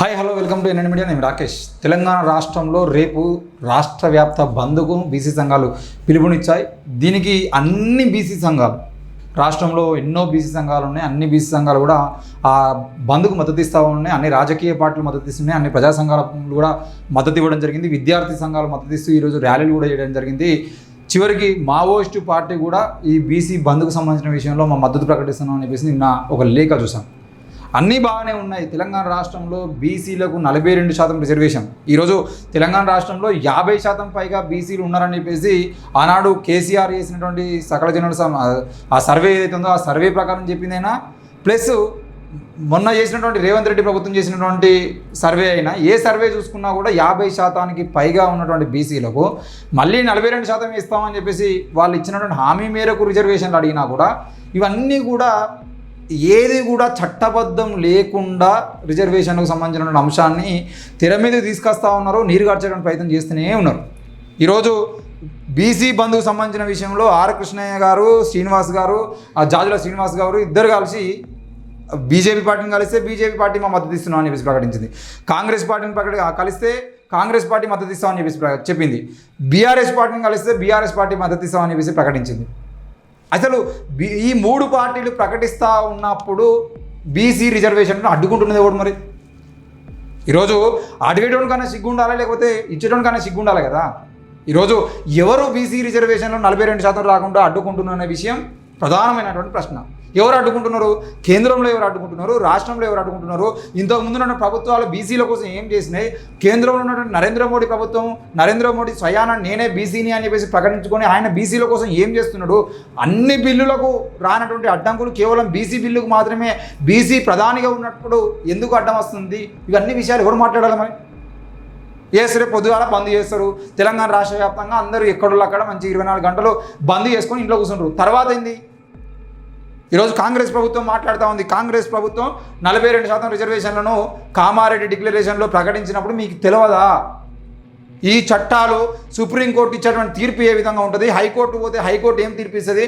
Hi hello welcome to NN media నేను రాకేష్. తెలంగాణ రాష్ట్రంలో రేపు రాష్ట్ర వ్యాప్త బంద్కు బీసీ సంఘాలు పిలుపునిచ్చాయి. దీనికి అన్ని బీసీ సంఘాలు రాష్ట్రంలో ఎన్నో బీసీ సంఘాలు ఉన్నాయి. అన్ని బీసీ సంఘాలు కూడా ఆ బంద్కు మద్దతు ఇస్తూ ఉన్నాయి. అన్ని రాజకీయ పార్టీలు మద్దతు ఇస్తున్నాయి. అన్ని ప్రజా సంఘాలు కూడా మద్దతు ఇవ్వడం జరిగింది. విద్యార్థి సంఘాలు మద్దతు ఇస్తూ ఈరోజు ర్యాలీలు కూడా చేయడం జరిగింది. చివరికి మావోయిస్టు పార్టీ కూడా ఈ బీసీ బంద్కు సంబంధించిన విషయంలో మా మద్దతు ప్రకటిస్తున్నాం అని చెప్పేసి నిన్న ఒక లేఖ చూసాం అన్నీ బాగానే ఉన్నాయి. తెలంగాణ రాష్ట్రంలో బీసీలకు నలభై రెండు శాతం రిజర్వేషన్. ఈరోజు తెలంగాణ రాష్ట్రంలో యాభై శాతం పైగా బీసీలు ఉన్నారని చెప్పేసి ఆనాడు కేసీఆర్ చేసినటువంటి సకల జనుల ఆ సర్వే ఏదైతే ఉందో ఆ సర్వే ప్రకారం చెప్పిందైనా ప్లస్ మొన్న చేసినటువంటి రేవంత్ రెడ్డి ప్రభుత్వం చేసినటువంటి సర్వే అయినా ఏ సర్వే చూసుకున్నా కూడా యాభై శాతానికి పైగా ఉన్నటువంటి బీసీలకు మళ్ళీ నలభై రెండు శాతం ఇస్తామని చెప్పేసి వాళ్ళు ఇచ్చినటువంటి హామీ మేరకు రిజర్వేషన్లు అడిగినా కూడా ఇవన్నీ కూడా ఏది కూడా చట్టబద్ధం లేకుండా రిజర్వేషన్కు సంబంధించిన అంశాన్ని తెర మీద తీసుకొస్తా ఉన్నారు నీరు గడిచేటువంటి ప్రయత్నం చేస్తూనే ఉన్నారు. ఈరోజు బీసీ బంధుకు సంబంధించిన విషయంలో ఆర్ కృష్ణయ్య గారు శ్రీనివాస్ గారు ఆ జాజుల శ్రీనివాస్ గారు ఇద్దరు కలిసి బీజేపీ పార్టీని కలిస్తే బీజేపీ పార్టీ మా మద్దతు ఇస్తున్నాం అని చెప్పేసి ప్రకటించింది. కాంగ్రెస్ పార్టీని ప్రకటి కలిస్తే కాంగ్రెస్ పార్టీ మద్దతు ఇస్తామని చెప్పేసి చెప్పింది. బీఆర్ఎస్ పార్టీని కలిస్తే బీఆర్ఎస్ పార్టీ మద్దతు ఇస్తామని చెప్పేసి ప్రకటించింది. అసలు బి- ఈ మూడు పార్టీలు ప్రకటిస్తూ ఉన్నప్పుడు బీసీ రిజర్వేషన్ అడ్డుకుంటున్నది ఎవడు మరి? ఈరోజు అడిగేటోనికన్నా సిగ్గు ఉండాలి లేకపోతే ఇచ్చేటోనికన్నా సిగ్గు ఉండాలి కదా? ఈరోజు ఎవరు బీసీ రిజర్వేషన్లో నలభై రెండు శాతం రాకుండా అడ్డుకుంటున్న విషయం ప్రధానమైనటువంటి ప్రశ్న. ఎవరు అడ్డుకుంటున్నారు? కేంద్రంలో ఎవరు అడ్డుకుంటున్నారు? రాష్ట్రంలో ఎవరు అడ్డుకుంటున్నారు? ఇంతకు ముందు ఉన్న ప్రభుత్వాలు బీసీల కోసం ఏం చేసినాయి? కేంద్రంలో ఉన్నటువంటి నరేంద్ర మోడీ ప్రభుత్వం నరేంద్ర మోడీ స్వయాన నేనే బీసీని అని చెప్పేసి ప్రకటించుకొని ఆయన బీసీల కోసం ఏం చేస్తున్నాడు? అన్ని బిల్లులకు రానటువంటి అడ్డంకులు కేవలం బీసీ బిల్లుకు మాత్రమే. బీసీ ప్రధానిగా ఉన్నప్పుడు ఎందుకు అడ్డం వస్తుంది? ఇవన్నీ విషయాలు ఎవరు మాట్లాడాలి మరి? ఏసు రేపు పొద్దుగాల బంద్ చేస్తారు. తెలంగాణ రాష్ట్ర వ్యాప్తంగా అందరూ ఎక్కడో అక్కడ మంచి ఇరవై నాలుగు గంటలు బంద్ చేసుకొని ఇంట్లో కూర్చుంటారు. తర్వాత ఏంది? ఈరోజు కాంగ్రెస్ ప్రభుత్వం మాట్లాడుతూ ఉంది. కాంగ్రెస్ ప్రభుత్వం నలభై రెండు శాతం రిజర్వేషన్లను కామారెడ్డి డిక్లరేషన్లో ప్రకటించినప్పుడు మీకు తెలియదా ఈ చట్టాలు సుప్రీంకోర్టు ఇచ్చేటువంటి తీర్పు ఏ విధంగా ఉంటుంది? హైకోర్టు పోతే హైకోర్టు ఏం తీర్పు ఇస్తుంది?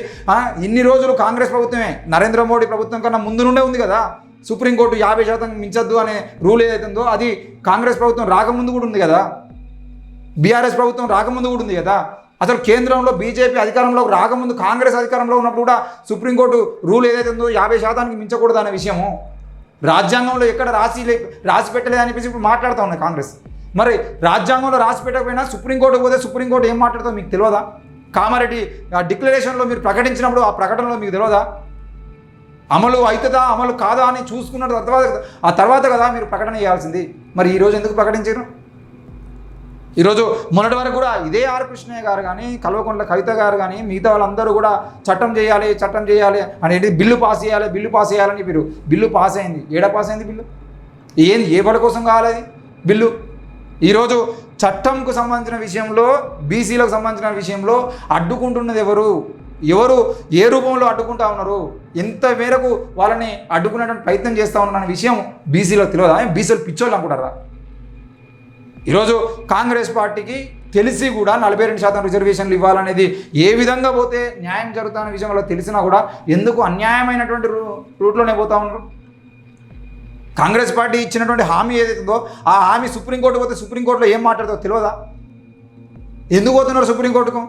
ఇన్ని రోజులు కాంగ్రెస్ ప్రభుత్వమే. నరేంద్ర మోడీ ప్రభుత్వం కన్నా ముందు నుండే ఉంది కదా. సుప్రీంకోర్టు యాభై శాతం మించొద్దు అనే రూల్ ఏదైతే ఉందో అది కాంగ్రెస్ ప్రభుత్వం రాకముందు కూడా ఉంది కదా. బీఆర్ఎస్ ప్రభుత్వం రాకముందు కూడా ఉంది కదా. అసలు కేంద్రంలో బీజేపీ అధికారంలో రాకముందు కాంగ్రెస్ అధికారంలో ఉన్నప్పుడు కూడా సుప్రీంకోర్టు రూల్ ఏదైతే ఉందో యాభై శాతానికి మించకూడదు అనే విషయము. రాజ్యాంగంలో ఎక్కడ రాసి లే రాసి పెట్టలేదు అనిపించి ఇప్పుడు మాట్లాడుతూ ఉన్నాయి కాంగ్రెస్. మరి రాజ్యాంగంలో రాసి పెట్టకపోయినా సుప్రీంకోర్టుకు పోతే సుప్రీంకోర్టు ఏం మాట్లాడుతుందో మీకు తెలియదా? కామారెడ్డి ఆ డిక్లరేషన్లో మీరు ప్రకటించినప్పుడు ఆ ప్రకటనలో మీకు తెలియదా? అమలు అవుతుందా అమలు కాదా అని చూసుకున్న తర్వాత ఆ తర్వాత కదా మీరు ప్రకటన చేయాల్సింది. మరి ఈరోజు ఎందుకు ప్రకటించారు? ఈరోజు మొన్నటి వరకు కూడా ఇదే ఆర్ కృష్ణయ్య గారు కానీ కల్వకుంట్ల కవిత గారు కానీ మిగతా వాళ్ళందరూ కూడా చట్టం చేయాలి చట్టం చేయాలి అనేది బిల్లు పాస్ చేయాలి బిల్లు పాస్ చేయాలని మీరు బిల్లు పాస్ అయింది. ఏడ పాస్ అయింది బిల్లు? ఏంది? ఏ పని కోసం కావాలి అది బిల్లు? ఈరోజు చట్టంకు సంబంధించిన విషయంలో బీసీలకు సంబంధించిన విషయంలో అడ్డుకుంటున్నది ఎవరు? ఎవరు ఏ రూపంలో అడ్డుకుంటా ఉన్నారు? ఎంత మేరకు వాళ్ళని అడ్డుకునేటువంటి ప్రయత్నం చేస్తూ ఉన్నారు అనే విషయం బీసీలో తెలియదా? బీసీలు పిచ్చోళ్ళు అనుకుంటారా? ఈరోజు కాంగ్రెస్ పార్టీకి తెలిసి కూడా నలభై రెండు శాతం రిజర్వేషన్లు ఇవ్వాలనేది ఏ విధంగా పోతే న్యాయం జరుగుతున్న విషయం వాళ్ళకి తెలిసినా కూడా ఎందుకు అన్యాయమైనటువంటి రూ రూట్లోనే పోతా ఉన్నారు? కాంగ్రెస్ పార్టీ ఇచ్చినటువంటి హామీ ఏదైతుందో ఆ హామీ సుప్రీంకోర్టు పోతే సుప్రీంకోర్టులో ఏం మాట్లాడుతుందో తెలియదా? ఎందుకు పోతున్నారు సుప్రీంకోర్టుకు?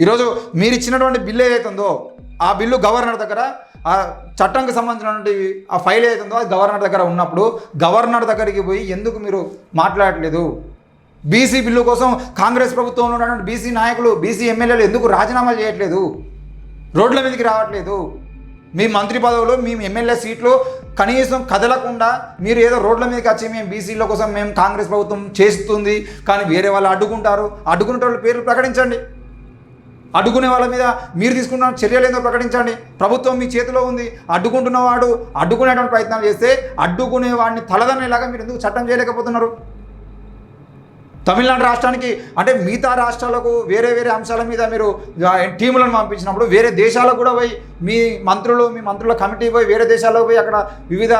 ఈరోజు మీరు ఇచ్చినటువంటి బిల్లు ఏదైతుందో ఆ బిల్లు గవర్నర్ దగ్గర ఆ చట్టంకి సంబంధించినటువంటి ఆ ఫైల్ ఏదైతుందో అది గవర్నర్ దగ్గర ఉన్నప్పుడు గవర్నర్ దగ్గరికి పోయి ఎందుకు మీరు మాట్లాడట్లేదు? బీసీ బిల్లు కోసం కాంగ్రెస్ ప్రభుత్వంలో ఉన్నటువంటి బీసీ నాయకులు బీసీ ఎమ్మెల్యేలు ఎందుకు రాజీనామాలు చేయట్లేదు? రోడ్ల మీదకి రావట్లేదు. మీ మంత్రి పదవులు మీ ఎమ్మెల్యే సీట్లు కనీసం కదలకుండా మీరు ఏదో రోడ్ల మీదకి వచ్చి మేము బీసీల కోసం మేము కాంగ్రెస్ ప్రభుత్వం చేస్తుంది కానీ వేరే వాళ్ళు అడ్డుకుంటారు. అడ్డుకునే వాళ్ళ పేర్లు ప్రకటించండి. అడ్డుకునే వాళ్ళ మీద మీరు తీసుకున్న చర్యలు ఏందో ప్రకటించండి. ప్రభుత్వం మీ చేతిలో ఉంది. అడ్డుకుంటున్నవాడు అడ్డుకునేటువంటి ప్రయత్నాలు చేస్తే అడ్డుకునేవాడిని తలదనేలాగా మీరు ఎందుకు చట్టం చేయలేకపోతున్నారు? తమిళనాడు రాష్ట్రానికి అంటే మిగతా రాష్ట్రాలకు వేరే వేరే అంశాల మీద మీరు టీములను పంపించినప్పుడు వేరే దేశాలకు కూడా పోయి మీ మంత్రులు మీ మంత్రుల కమిటీ పోయి వేరే దేశాలకు పోయి అక్కడ వివిధ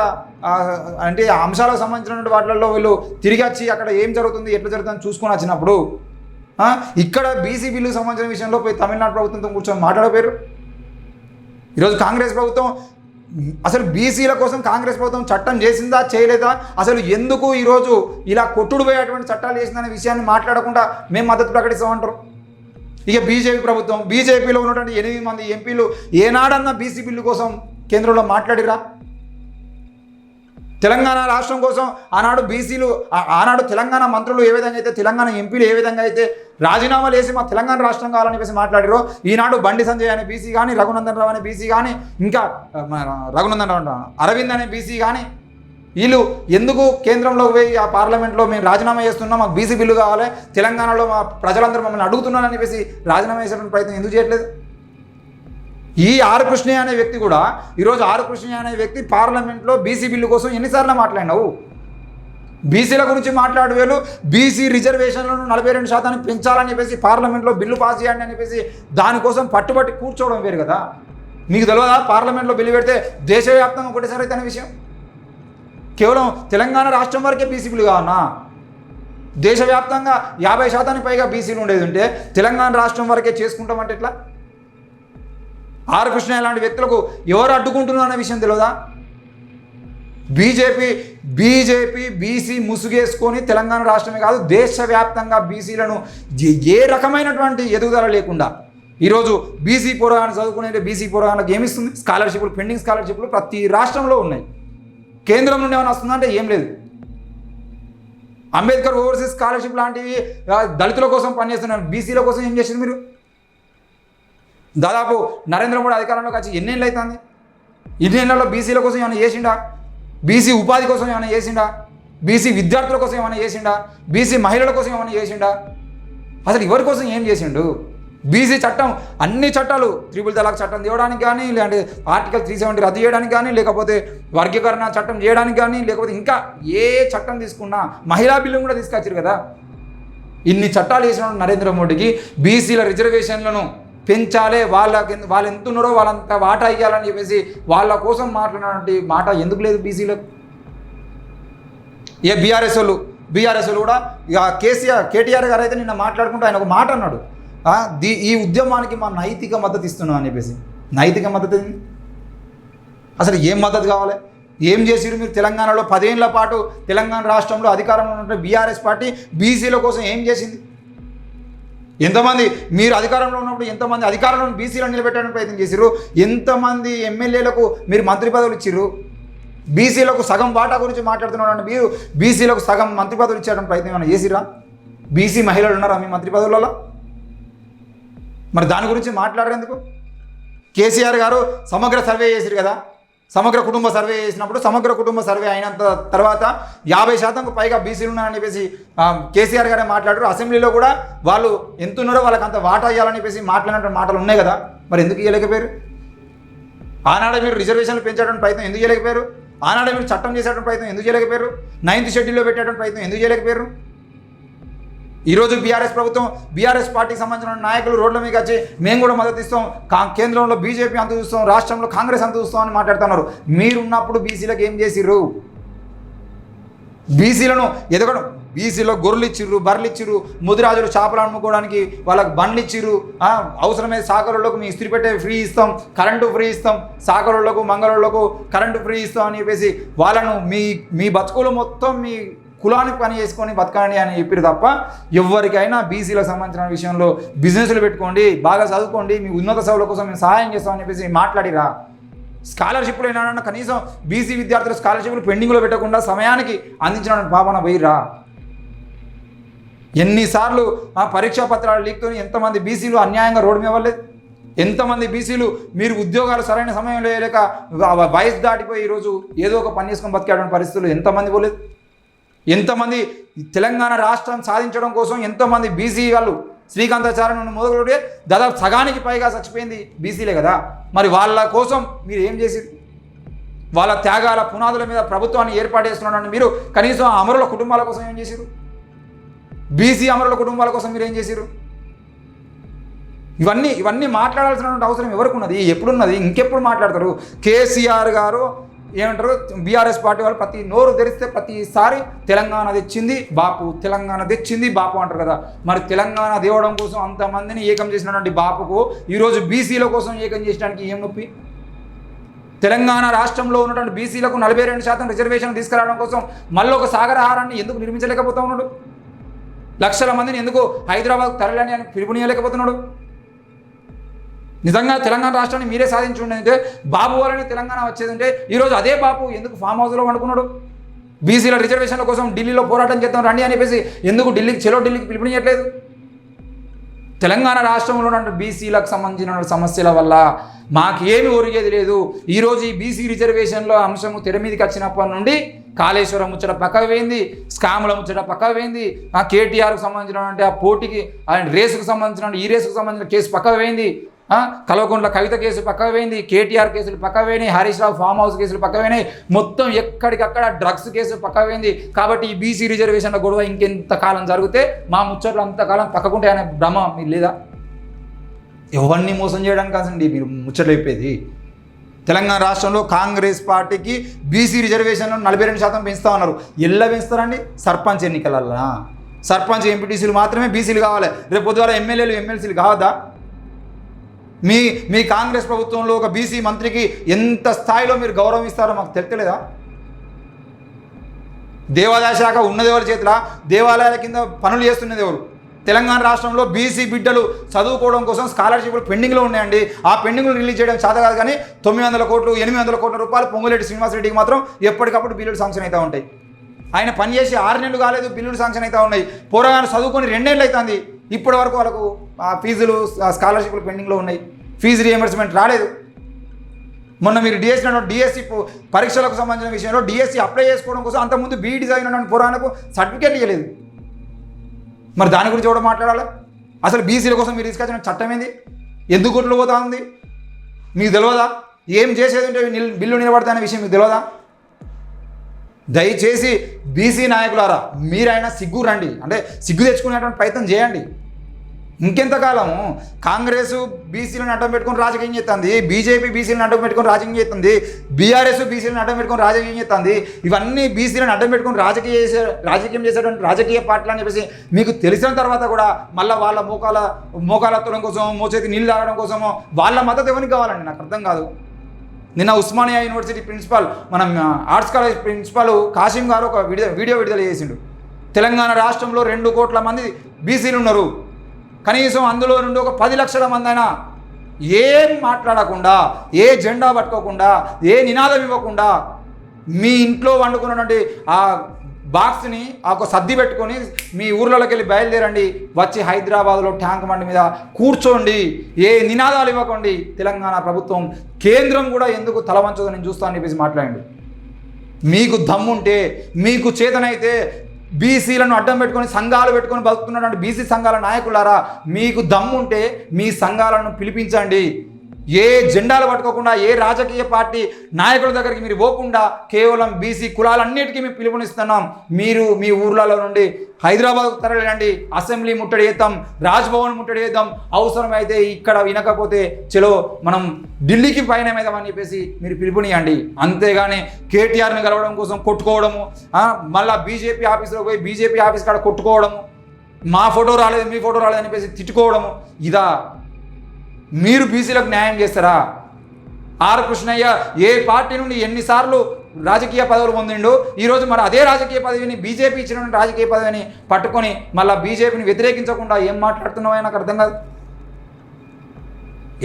అంటే అంశాలకు సంబంధించినటువంటి వాటిల్లో వీళ్ళు తిరిగి వచ్చి అక్కడ ఏం జరుగుతుంది ఎట్లా జరుగుతుంది చూసుకొని వచ్చినప్పుడు ఇక్కడ బీసీ బిల్లు సంబంధించిన విషయంలో పోయి తమిళనాడు ప్రభుత్వంతో కూర్చొని మాట్లాడపోయారు ఈరోజు కాంగ్రెస్ ప్రభుత్వం అసలు బీసీల కోసం కాంగ్రెస్ ప్రభుత్వం చట్టం చేసిందా చేయలేదా? అసలు ఎందుకు ఈరోజు ఇలా కొట్టుడుపోయేటువంటి చట్టాలు చేసిందనే విషయాన్ని మాట్లాడకుండా మేము మద్దతు ప్రకటిస్తామంటారు? ఇక బీజేపీ ప్రభుత్వం బీజేపీలో ఉన్నటువంటి ఎనిమిది మంది ఎంపీలు ఏనాడన్నా బీసీ బిల్లు కోసం కేంద్రంలో మాట్లాడిరా? తెలంగాణ రాష్ట్రం కోసం ఆనాడు బీసీలు ఆనాడు తెలంగాణ మంత్రులు ఏ విధంగా అయితే తెలంగాణ ఎంపీలు ఏ విధంగా అయితే రాజీనామాలు వేసి మా తెలంగాణ రాష్ట్రం కావాలని చెప్పేసి మాట్లాడారో ఈనాడు బండి సంజయ్ అనే బీసీ కానీ రఘునందన్ రావు అనే బీసీ కానీ ఇంకా రఘునందన్ రావు అరవింద్ అనే బీసీ కానీ వీళ్ళు ఎందుకు కేంద్రంలో పోయి ఆ పార్లమెంట్లో మేము రాజీనామా చేస్తున్నాం మాకు బీసీ బిల్లు కావాలి తెలంగాణలో మా ప్రజలందరూ మమ్మల్ని అడుగుతున్నారని చెప్పేసి రాజీనామా చేసేటువంటి ప్రయత్నం ఎందుకు చేయట్లేదు? ఈ ఆర్ కృష్ణయ్య అనే వ్యక్తి కూడా ఈరోజు ఆర్ కృష్ణయ్య అనే వ్యక్తి పార్లమెంట్లో బీసీ బిల్లు కోసం ఎన్నిసార్లు మాట్లాడినావు? బీసీల గురించి మాట్లాడు వేలు బీసీ రిజర్వేషన్లను నలభై రెండు శాతానికి పెంచాలని చెప్పేసి పార్లమెంట్లో బిల్లు పాస్ చేయండి అని చెప్పేసి దానికోసం పట్టుబట్టి కూర్చోవడం వేరు కదా. మీకు తెలియదా పార్లమెంట్లో బిల్లు పెడితే దేశవ్యాప్తంగా ఒకటేసారి అయితే అనే విషయం? కేవలం తెలంగాణ రాష్ట్రం వరకే బీసీ బిల్లు కావన్నా? దేశవ్యాప్తంగా యాభై శాతానికి పైగా బీసీలు ఉండేది ఉంటే తెలంగాణ రాష్ట్రం వరకే చేసుకుంటామంటే ఎట్లా? ఆర్ కృష్ణ ఇలాంటి వ్యక్తులకు ఎవరు అడ్డుకుంటున్నారు అనే విషయం తెలియదా బీజేపీ బీజేపీ బీసీ ముసుగేసుకొని తెలంగాణ రాష్ట్రమే కాదు దేశవ్యాప్తంగా బీసీలను ఏ- రకమైనటువంటి ఎదుగుదల లేకుండా ఈరోజు బీసీ పురాణాన్ని చదువుకునే బీసీ పురాణాలకు ఏమిస్తుంది? స్కాలర్షిప్లు పెండింగ్ స్కాలర్షిప్లు ప్రతి రాష్ట్రంలో ఉన్నాయి. కేంద్రం నుండి ఏమైనా వస్తుందంటే ఏం లేదు. అంబేద్కర్ ఓవర్సీస్ స్కాలర్షిప్ లాంటివి దళితుల కోసం పనిచేస్తున్నారు. బీసీల కోసం ఏం చేసింది మీరు? దాదాపు నరేంద్ర మోడీ అధికారంలోకి వచ్చి ఎన్నేళ్ళు అవుతుంది ఇన్నేళ్ళలో బీసీల కోసం ఏమైనా చేసిండా? బీసీ ఉపాధి కోసం ఏమైనా చేసిండా? బీసీ విద్యార్థుల కోసం ఏమైనా చేసిండా? బీసీ మహిళల కోసం ఏమైనా చేసిండా? అసలు ఎవరి కోసం ఏం చేసిండు? బీసీ చట్టం అన్ని చట్టాలు త్రిపుల్ తలాక్ చట్టం తేవడానికి కానీ లేదంటే ఆర్టికల్ త్రీ సెవెంటీ రద్దు చేయడానికి కానీ లేకపోతే వర్గీకరణ చట్టం చేయడానికి కానీ లేకపోతే ఇంకా ఏ చట్టం తీసుకున్నా మహిళా బిల్లు కూడా తీసుకొచ్చారు కదా? ఇన్ని చట్టాలు వేసిన నరేంద్ర మోడీకి బీసీల రిజర్వేషన్లను పెంచాలే వాళ్ళ వాళ్ళు ఎంత ఉన్నారో వాళ్ళంత వాటా ఇవ్వాలని చెప్పేసి వాళ్ళ కోసం మాట్లాడినటువంటి మాట ఎందుకు లేదు బీసీలకు? ఏ బీఆర్ఎస్ వాళ్ళు బీఆర్ఎస్ వాళ్ళు కూడా ఇక కేసీఆర్ కేటీఆర్ గారు అయితే నిన్న మాట్లాడుకుంటూ ఆయన ఒక మాట అన్నాడు. దీ ఈ ఉద్యమానికి మా నైతిక మద్దతు ఇస్తున్నాం అని చెప్పేసి. నైతిక మద్దతు అసలు ఏం మద్దతు కావాలి? ఏం చేసిరు మీరు తెలంగాణలో? పదేళ్ళ పాటు తెలంగాణ రాష్ట్రంలో అధికారంలో ఉన్న బీఆర్ఎస్ పార్టీ బీసీల కోసం ఏం చేసింది? ఎంతమంది మీరు అధికారంలో ఉన్నప్పుడు ఎంతమంది అధికారంలో బీసీలను నిలబెట్టడానికి ప్రయత్నం చేసిరు ఎంతమంది ఎమ్మెల్యేలకు మీరు మంత్రి పదవులు ఇచ్చారు బీసీలకు సగం వాటా గురించి మాట్లాడుతున్నాడు మీరు బీసీలకు సగం మంత్రి పదవులు ఇచ్చేయడం ప్రయత్నం ఏమైనా చేసిరా బీసీ మహిళలు ఉన్నారా మీ మంత్రి పదవులలో? మరి దాని గురించి మాట్లాడేందుకు కేసీఆర్ గారు సమగ్ర సర్వే చేశారు కదా? సమగ్ర కుటుంబ సర్వే చేసినప్పుడు సమగ్ర కుటుంబ సర్వే అయినంత తర్వాత యాభై శాతంకు పైగా బీసీలు ఉన్నారని చెప్పేసి కేసీఆర్ గారే మాట్లాడారు. అసెంబ్లీలో కూడా వాళ్ళు ఎంత ఉన్నారో వాళ్ళకి అంత వాటా ఇవ్వాలని చెప్పేసి మాట్లాడినటువంటి మాటలు ఉన్నాయి కదా. మరి ఎందుకు ఇవ్వలేకపోయారు ఆనాడ మీరు రిజర్వేషన్లు పెంచేటువంటి ప్రయత్నం ఎందుకు చేయలేకపోయారు ఆనాడే మీరు చట్టం చేసేటువంటి ప్రయత్నం ఎందుకు చేయలేకపోయారు నైన్త్ షెడ్యూల్లో పెట్టేటువంటి ప్రయత్నం ఎందుకు చేయలేకపోయారు ఈరోజు బీఆర్ఎస్ ప్రభుత్వం బీఆర్ఎస్ పార్టీకి సంబంధించిన నాయకులు రోడ్ల మీద వచ్చి మేము కూడా మద్దతు ఇస్తాం. కా- కేంద్రంలో బీజేపీ అంత చూస్తాం రాష్ట్రంలో కాంగ్రెస్ అంత చూస్తాం అని మాట్లాడుతున్నారు. మీరున్నప్పుడు బీసీలకు ఏం చేసిర్రు? బీసీలను ఎదగడం. బీసీలో గొర్రెలు ఇచ్చిర్రు బర్రెలు ఇచ్చిర్రు ముదిరాజులు చేపలు అమ్ముకోవడానికి వాళ్ళకి బండ్లు ఇచ్చిర్రు. అవసరమైన సాకరులకు మీ ఇస్త్రీ పెట్టే ఫ్రీ ఇస్తాం కరెంటు ఫ్రీ ఇస్తాం సాకరులకు మంగళోళ్ళకు కరెంటు ఫ్రీ ఇస్తాం అని చెప్పేసి వాళ్ళను మీ మీ బతుకులు మొత్తం మీ కులానికి పని చేసుకొని బతకండి అని చెప్పారు తప్ప ఎవరికైనా బీసీలకు సంబంధించిన విషయంలో బిజినెస్లు పెట్టుకోండి బాగా చదువుకోండి మీ ఉన్నత సేవల కోసం మేము సహాయం చేస్తామని చెప్పేసి మాట్లాడిరా. స్కాలర్షిప్లు ఏమన్నా కనీసం బీసీ విద్యార్థులు స్కాలర్షిప్లు పెండింగ్లో పెట్టకుండా సమయానికి అందించిన పాపన పోయిరా ఎన్నిసార్లు ఆ పరీక్షా పత్రాలు లీక్తో ఎంతమంది బీసీలు అన్యాయంగా రోడ్డు మీద వాళ్ళలేదు ఎంతమంది బీసీలు మీరు ఉద్యోగాలు సరైన సమయంలో వేయలేక వయసు దాటిపోయి ఈరోజు ఏదో ఒక పని చేసుకొని బతికేటువంటి పరిస్థితులు ఎంతమంది పోలేదు? ఎంతమంది తెలంగాణ రాష్ట్రం సాధించడం కోసం ఎంతోమంది బీసీ వాళ్ళు శ్రీకాంతాచార్య నుండి మొదలుడే దాదాపు సగానికి పైగా చచ్చిపోయింది బీసీలే కదా. మరి వాళ్ళ కోసం మీరు ఏం చేసేది వాళ్ళ త్యాగాల పునాదుల మీద ప్రభుత్వాన్ని ఏర్పాటు చేస్తున్నారని మీరు కనీసం అమరుల కుటుంబాల కోసం ఏం చేశారు బీసీ అమరుల కుటుంబాల కోసం మీరు ఏం చేశారు ఇవన్నీ ఇవన్నీ మాట్లాడాల్సినటువంటి అవసరం ఎవరికి ఉన్నది? ఎప్పుడున్నది? ఇంకెప్పుడు మాట్లాడతారు? కేసీఆర్ గారు ఏమంటారు? బీఆర్ఎస్ పార్టీ వాళ్ళు ప్రతి నోరు తెరిస్తే ప్రతిసారి తెలంగాణ తెచ్చింది బాపు తెలంగాణ తెచ్చింది బాపు అంటారు కదా. మరి తెలంగాణ దేవడం కోసం అంతమందిని ఏకం చేసినటువంటి బాపుకు ఈరోజు బీసీల కోసం ఏకం చేసడానికి ఏం నొప్పి? తెలంగాణ రాష్ట్రంలో ఉన్నటువంటి బీసీలకు నలభై రెండు శాతం రిజర్వేషన్ తీసుకురావడం కోసం మళ్ళీ ఒక సాగరహారాన్ని ఎందుకు నిర్మించలేకపోతా ఉన్నాడు లక్షల మందిని ఎందుకు హైదరాబాద్ తరలని అని పిలుపునియలేకపోతున్నాడు నిజంగా తెలంగాణ రాష్ట్రాన్ని మీరే సాధించి ఉండేది బాబు వల్లనే తెలంగాణ వచ్చేది అంటే ఈరోజు అదే బాబు ఎందుకు ఫామ్ హౌస్లో వండుకున్నాడు? బీసీల రిజర్వేషన్ల కోసం ఢిల్లీలో పోరాటం చేద్దాం రండి అని చెప్పేసి ఎందుకు ఢిల్లీకి చెలో ఢిల్లీకి పిలిపించట్లేదు తెలంగాణ రాష్ట్రంలో ఉన్న బీసీలకు సంబంధించిన సమస్యల వల్ల మాకేమి ఒరిగేది లేదు. ఈరోజు ఈ బీసీ రిజర్వేషన్లో అంశము తెర మీదకి వచ్చినప్పటి నుండి కాళేశ్వరం ముచ్చట పక్కకు పోయింది స్కాముల ముచ్చట పక్కకు పోయింది ఆ కేటీఆర్కు సంబంధించిన ఆ పోటీకి ఆయన రేసుకు సంబంధించిన ఈ రేసుకు సంబంధించిన కేసు పక్కకు పోయింది. కల్వకుంట్ల కవిత కేసు పక్కకు పోయింది కేటీఆర్ కేసులు పక్కకు పోయినాయి హరీష్ రావు ఫామ్ హౌస్ కేసులు పక్కకు పోయినాయి మొత్తం ఎక్కడికక్కడ డ్రగ్స్ కేసు పక్క పోయింది కాబట్టి ఈ బీసీ రిజర్వేషన్ల గొడవ ఇంకెంత కాలం జరిగితే మా ముచ్చట్లు అంతకాలం పక్కకుంటే అనే భ్రమ మీరు లేదా? ఎవరిని మోసం చేయడానికి కాదండి మీరు ముచ్చట్లు అయిపోయేది తెలంగాణ రాష్ట్రంలో కాంగ్రెస్ పార్టీకి బీసీ రిజర్వేషన్లు నలభై రెండు శాతం పెంచుతా ఉన్నారు. ఎల్ల పెంచుతారండి? సర్పంచ్ ఎన్నికలల్లో. సర్పంచ్ ఎంపీటీసీలు మాత్రమే బీసీలు కావాలి. రేపు పొద్దుగాల ఎమ్మెల్యేలు ఎమ్మెల్సీలు కావద్దా? మీ మీ కాంగ్రెస్ ప్రభుత్వంలో ఒక బీసీ మంత్రికి ఎంత స్థాయిలో మీరు గౌరవం ఇస్తారో మాకు తెలియలేదా దేవాదాయ శాఖ ఉన్నదెవరి చేతిలో? దేవాలయాల కింద పనులు చేస్తున్నది ఎవరు? తెలంగాణ రాష్ట్రంలో బీసీ బిడ్డలు చదువుకోవడం కోసం స్కాలర్షిప్లు పెండింగ్లో ఉన్నాయండి. ఆ పెండింగ్లు రిలీజ్ చేయడం చేత కాదు కానీ తొమ్మిది వందల కోట్లు ఎనిమిది వందల కోట్ల రూపాయలు పొంగులేటి శ్రీనివాసరెడ్డికి మాత్రం ఎప్పటికప్పుడు బిల్లులు శాంక్షన్ అవుతూ ఉంటాయి. ఆయన పనిచేసి ఆరు నెలలు కాలేదు బిల్లులు శాంక్షన్ అవుతూ ఉన్నాయి. పోరగాను చదువుకొని రెండేళ్ళు అవుతుంది ఇప్పటి వరకు వాళ్ళకు ఆ ఫీజులు స్కాలర్షిప్లు పెండింగ్లో ఉన్నాయి. ఫీజు రియంబర్స్మెంట్ రాలేదు. మొన్న మీరు డిఎస్సీ డిఎస్సి పరీక్షలకు సంబంధించిన విషయంలో డిఎస్సి అప్లై చేసుకోవడం కోసం అంతకుముందు బీఈడి చదివిన పురాణకు సర్టిఫికేట్ ఇవ్వలేదు మరి దాని గురించి కూడా మాట్లాడాలి? అసలు బీసీల కోసం మీరు తీసుకొచ్చిన చట్టం ఏంది? ఎందుకు కొట్లు పోతా ఉంది? మీకు తెలియదా ఏం చేసేది ఉంటే బిల్లు నిలబడతాయనే విషయం మీకు తెలియదా దయచేసి బీసీ నాయకులారా మీరైనా సిగ్గు రండి. అంటే సిగ్గు తెచ్చుకునేటువంటి ప్రయత్నం చేయండి. ఇంకెంతకాలము కాంగ్రెస్ బీసీలను అడ్డం పెట్టుకొని రాజకీయం చేస్తుంది బీజేపీ బీసీలను అడ్డం పెట్టుకుని రాజకీయం చేస్తుంది బీఆర్ఎస్ బీసీలను అడ్డం పెట్టుకొని రాజకీయం చేస్తుంది. ఇవన్నీ బీసీలను అడ్డం పెట్టుకుని రాజకీయ చేసే రాజకీయం చేసేటువంటి రాజకీయ పార్టీలు అని చెప్పేసి మీకు తెలిసిన తర్వాత కూడా మళ్ళీ వాళ్ళ మోకాల మోకాల కోసం మోచేతి నీళ్ళు తాగడం కోసమో వాళ్ళ మద్దతు ఎవరికి కావాలండి? నాకు అర్థం కాదు. నిన్న ఉస్మానియా యూనివర్సిటీ ప్రిన్సిపాల్ మన ఆర్ట్స్ కాలేజ్ ప్రిన్సిపాల్ కాసిం గారు ఒక వీడియో వీడియో విడుదల చేసిండు. తెలంగాణ రాష్ట్రంలో రెండు కోట్ల మంది బీసీలు ఉన్నారు. కనీసం అందులో నుండి ఒక పది లక్షల మంది అయినా ఏం మాట్లాడకుండా ఏ జెండా పట్టుకోకుండా ఏ నినాదం ఇవ్వకుండా మీ ఇంట్లో వండుకున్నటువంటి ఆ బాక్స్ని ఒక సర్ది పెట్టుకొని మీ ఊర్లలోకి వెళ్ళి బయలుదేరండి. వచ్చి హైదరాబాద్లో ట్యాంక్ బండి మీద కూర్చోండి. ఏ నినాదాలు ఇవ్వకండి. తెలంగాణ ప్రభుత్వం కేంద్రం కూడా ఎందుకు తలవంచదో నేను చూస్తాను చెప్పేసి మాట్లాడండి. మీకు దమ్ముంటే మీకు చేతనైతే బీసీలను అడ్డం పెట్టుకొని సంఘాలు పెట్టుకొని బతుకుతున్నటువంటి బీసీ సంఘాల నాయకులారా మీకు దమ్ముంటే మీ సంఘాలను పిలిపించండి. ఏ జెండాలు పట్టుకోకుండా ఏ రాజకీయ పార్టీ నాయకుల దగ్గరికి మీరు పోకుండా కేవలం బీసీ కులాలన్నిటికీ మేము పిలుపునిస్తున్నాం. మీరు మీ ఊర్లలో నుండి హైదరాబాద్ తరలిరండి. అసెంబ్లీ ముట్టడి చేద్దాం రాజ్భవన్ ముట్టడి చేద్దాం. అవసరమైతే ఇక్కడ వినకపోతే చలో మనం ఢిల్లీకి పయనమేద్దామని చెప్పేసి మీరు పిలుపునియండి అంతేగాని కేటీఆర్ని కలవడం కోసం కొట్టుకోవడము మళ్ళీ బీజేపీ ఆఫీస్లో పోయి బీజేపీ ఆఫీస్ కాడ కొట్టుకోవడము మా ఫోటో రాలేదు మీ ఫోటో రాలేదు అని చెప్పేసి తిట్టుకోవడము ఇదా మీరు బీసీలకు న్యాయం చేస్తారా? ఆర్ కృష్ణయ్య ఏ పార్టీ నుండి ఎన్నిసార్లు రాజకీయ పదవులు పొందిండు? ఈరోజు మరి అదే రాజకీయ పదవిని బీజేపీ ఇచ్చిన రాజకీయ పదవిని పట్టుకొని మళ్ళీ బీజేపీని వ్యతిరేకించకుండా ఏం మాట్లాడుతున్నావో నాకు అర్థం కాదు.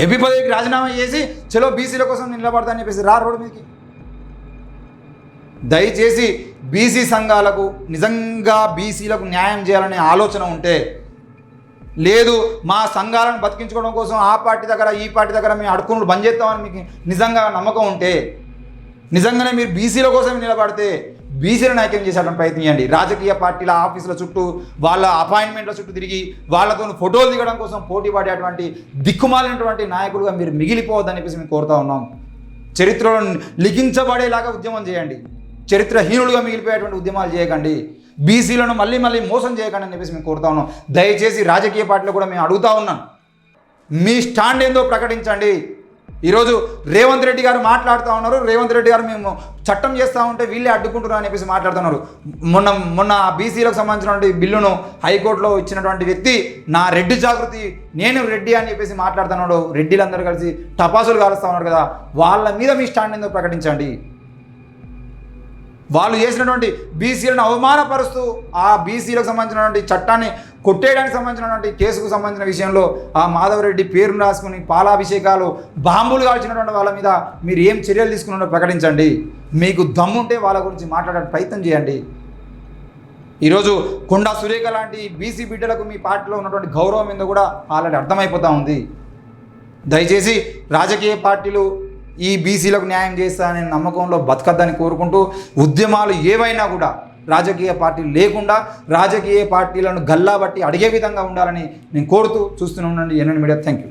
ఎంపీ పదవికి రాజీనామా చేసి చలో బీసీల కోసం నిలబడతా అని చెప్పేసి రా రోడ్డు మీదకి. దయచేసి బీసీ సంఘాలకు నిజంగా బీసీలకు న్యాయం చేయాలనే ఆలోచన ఉంటే లేదు మా సంఘాలను బతికించుకోవడం కోసం ఆ పార్టీ దగ్గర ఈ పార్టీ దగ్గర మేము అడుక్కునుడు బంద్ చేస్తామని మీకు నిజంగా నమ్మకం ఉంటే నిజంగానే మీరు బీసీల కోసం నిలబడితే బీసీలను ఐక్యం చేసేటువంటి ప్రయత్నించండి రాజకీయ పార్టీల ఆఫీసుల చుట్టూ వాళ్ళ అపాయింట్మెంట్ల చుట్టూ తిరిగి వాళ్ళతో ఫోటోలు దిగడం కోసం పోటీ పడేటువంటి దిక్కుమాలినటువంటి నాయకులుగా మీరు మిగిలిపోవద్దని చెప్పేసి మేము కోరుతా ఉన్నాం. చరిత్రలో లిఖించబడేలాగా ఉద్యమం చేయండి. చరిత్రహీనులుగా మిగిలిపోయేటువంటి ఉద్యమాలు చేయకండి. బీసీలను మళ్ళీ మళ్ళీ మోసం చేయకండి అని చెప్పేసి మేము కోరుతా ఉన్నాం. దయచేసి రాజకీయ పార్టీలు కూడా మేము అడుగుతా ఉన్నాం. మీ స్టాండ్ ఏందో ప్రకటించండి. ఈరోజు రేవంత్ రెడ్డి గారు మాట్లాడుతూ ఉన్నారు. రేవంత్ రెడ్డి గారు మేము చట్టం చేస్తూ ఉంటే వీళ్ళే అడ్డుకుంటున్నారు అని చెప్పేసి మాట్లాడుతున్నారు మొన్న మొన్న బీసీలకు సంబంధించినటువంటి బిల్లును హైకోర్టులో ఇచ్చినటువంటి వ్యక్తి నా రెడ్డి జాగృతి నేను రెడ్డి అని చెప్పేసి మాట్లాడుతున్నాడు. రెడ్డిలందరూ కలిసి టపాసులు కాలుస్తూ ఉన్నారు కదా. వాళ్ళ మీద మీ స్టాండ్ ఏందో ప్రకటించండి. వాళ్ళు చేసినటువంటి బీసీలను అవమానపరుస్తూ ఆ బీసీలకు సంబంధించినటువంటి చట్టాన్ని కొట్టేయడానికి సంబంధించినటువంటి కేసుకు సంబంధించిన విషయంలో ఆ మాధవరెడ్డి పేరును రాసుకుని పాలాభిషేకాలు బాంబులు కాల్చినటువంటి వాళ్ళ మీద మీరు ఏం చర్యలు తీసుకున్నారో ప్రకటించండి. మీకు దమ్ముంటే వాళ్ళ గురించి మాట్లాడే ప్రయత్నం చేయండి. ఈరోజు కొండా సురేఖ లాంటి బీసీ బిడ్డలకు మీ పార్టీలో ఉన్నటువంటి గౌరవం మీద కూడా ఆల్రెడీ అర్థమైపోతూ ఉంది. దయచేసి రాజకీయ పార్టీలు ఈ బీసీలకు న్యాయం చేస్తాననే నమ్మకంలో బతకద్దని కోరుకుంటూ ఉద్యమాలు ఏవైనా కూడా రాజకీయ పార్టీలు లేకుండా రాజకీయ పార్టీలను గల్లాబట్టి అడిగే విధంగా ఉండాలని నేను కోరుతూ చూస్తూనే ఉండండి ఎన్ఎన్ మీడియా. Thank you